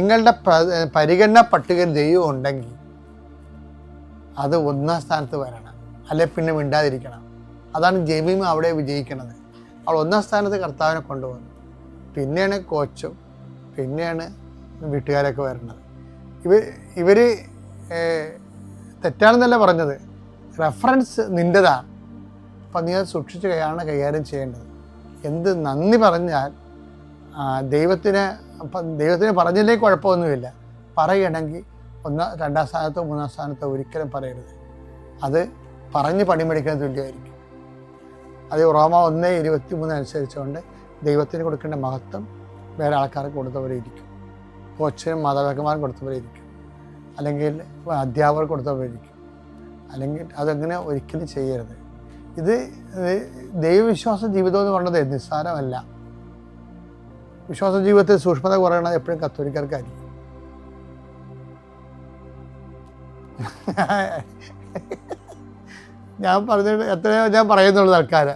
നിങ്ങളുടെ പരിഗണന പട്ടികയിൽ ദൈവം ഉണ്ടെങ്കിൽ അത് ഒന്നാം സ്ഥാനത്ത് വരണം. അല്ലെ പിന്നെ മിണ്ടാതിരിക്കണം. അതാണ് ജമീമ അവിടെ വിജയിക്കുന്നത്. അവൾ ഒന്നാം സ്ഥാനത്ത് കർത്താവിനെ കൊണ്ടുവന്നു പിന്നെയാണ് കോച്ചും പിന്നെയാണ് വീട്ടുകാരൊക്കെ വരുന്നത്. ഇവ ഇവർ തെറ്റാണെന്നല്ല പറഞ്ഞത്. റെഫറൻസ് നിന്റെതാണ് അപ്പം നീ അത് സൂക്ഷിച്ച് കൈയാണ് കൈകാര്യം ചെയ്യേണ്ടത്. എന്ത് നന്ദി പറഞ്ഞാൽ ദൈവത്തിന് ദൈവത്തിന് പറഞ്ഞില്ലേ കുഴപ്പമൊന്നുമില്ല. പറയണമെങ്കിൽ ഒന്ന് രണ്ടാം സ്ഥാനത്തോ മൂന്നാം സ്ഥാനത്തോ ഒരിക്കലും പറയരുത്. അത് പറഞ്ഞ് പണിമെടുക്കാൻ തുല്യമായിരിക്കും. അത് റോമ ഒന്ന് ഇരുപത്തി മൂന്ന് അനുസരിച്ചുകൊണ്ട് ദൈവത്തിന് കൊടുക്കേണ്ട മഹത്വം വേറെ ആൾക്കാർക്ക് കൊടുത്തവരെ ഇരിക്കും. കോച്ചിനും മാതാപിതാക്കന്മാരും കൊടുത്തവരെ ഇരിക്കും. അല്ലെങ്കിൽ അധ്യാപകർ കൊടുത്തവരെ ഇരിക്കും. അല്ലെങ്കിൽ അതങ്ങനെ ഒരിക്കലും ചെയ്യരുത്. ഇത് ദൈവവിശ്വാസ ജീവിതം എന്ന് പറയുന്നത് നിസ്സാരമല്ല. വിശ്വാസ ജീവിതത്തിൽ സൂക്ഷ്മത കുറയണത് എപ്പോഴും കത്തോലിക്കാർക്കായിരിക്കും. ഞാൻ പറഞ്ഞിട്ട് എത്രയോ ഞാൻ പറയുന്നുള്ളൂ ആൾക്കാരെ.